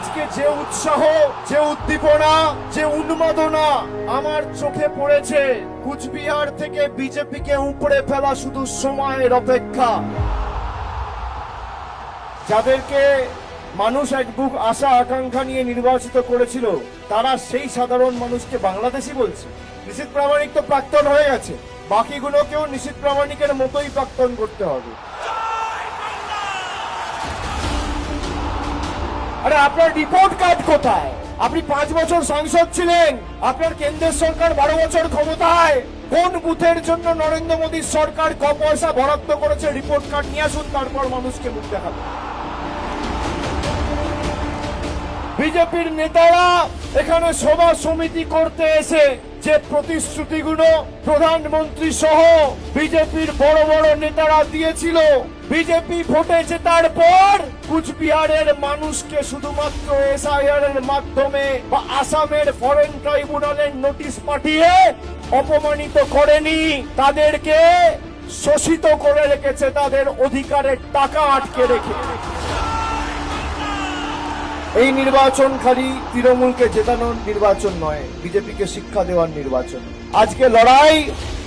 আজকে যে উৎসাহ, যে উদ্দীপনা, যে উন্মাদনা আমার চোখে পড়েছে, কুচবিহার থেকে বিজেপিকে উপড়ে ফেলা শুধু সময়ের অপেক্ষা। যাদেরকে মানুষ এক বুক আশা, আকাঙ্ক্ষা নিয়ে নির্বাচিত করেছিল, তারা সেই সাধারণ মানুষকে বাংলাদেশি বলছে। নিশীত প্রামাণিক তো প্রাক্তন হয়ে গেছে, বাকিগুলোকেও নিশীত প্রামাণিকের মতোই প্রাক্তন করতে হবে। আরে আপনার রিপোর্ট কার্ড কোথায়? আপনি পাঁচ বছর সাংসদ ছিলেন, আপনার কেন্দ্রের সরকার বারো বছর ক্ষমতায়। কোন বুথের জন্য নরেন্দ্র মোদীর সরকার ক পয়সা বরাদ্দ করেছে? রিপোর্ট কার্ড নিয়ে আসুন, তারপর মানুষকে মুখ দেখাবে। বিজেপির নেতারা এখানে সভা সমিতি করতে এসে যে প্রতিশ্রুতিগুলো প্রধানমন্ত্রী সহ বিজেপির বড় বড় নেতারা দিয়েছিল, বিজেপি ভোটে জেতার পর কুচবিহারের মানুষকে শুধুমাত্র এসআইআর এর মাধ্যমে বা আসামের ফরেন ট্রাইব্যুনালের নোটিশ পাঠিয়ে অপমানিত করেনি, তাদেরকে শোষিত করে রেখেছে, তাদের অধিকারের টাকা আটকে রেখে। এই নির্বাচন খালি তৃণমূলকে জেতানোর নির্বাচন নয়, বিজেপিকে শিক্ষা দেওয়ার নির্বাচন। আজকে লড়াই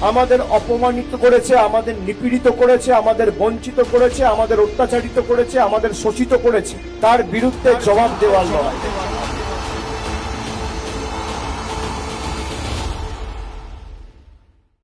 আমাদের অপমানিত করেছে, আমাদের নিপীড়িত করেছে, আমাদের বঞ্চিত করেছে, আমাদের অত্যাচারিত করেছে, আমাদের শোষিত করেছে। তার বিরুদ্ধে জবাব দেওয়ার লড়াই।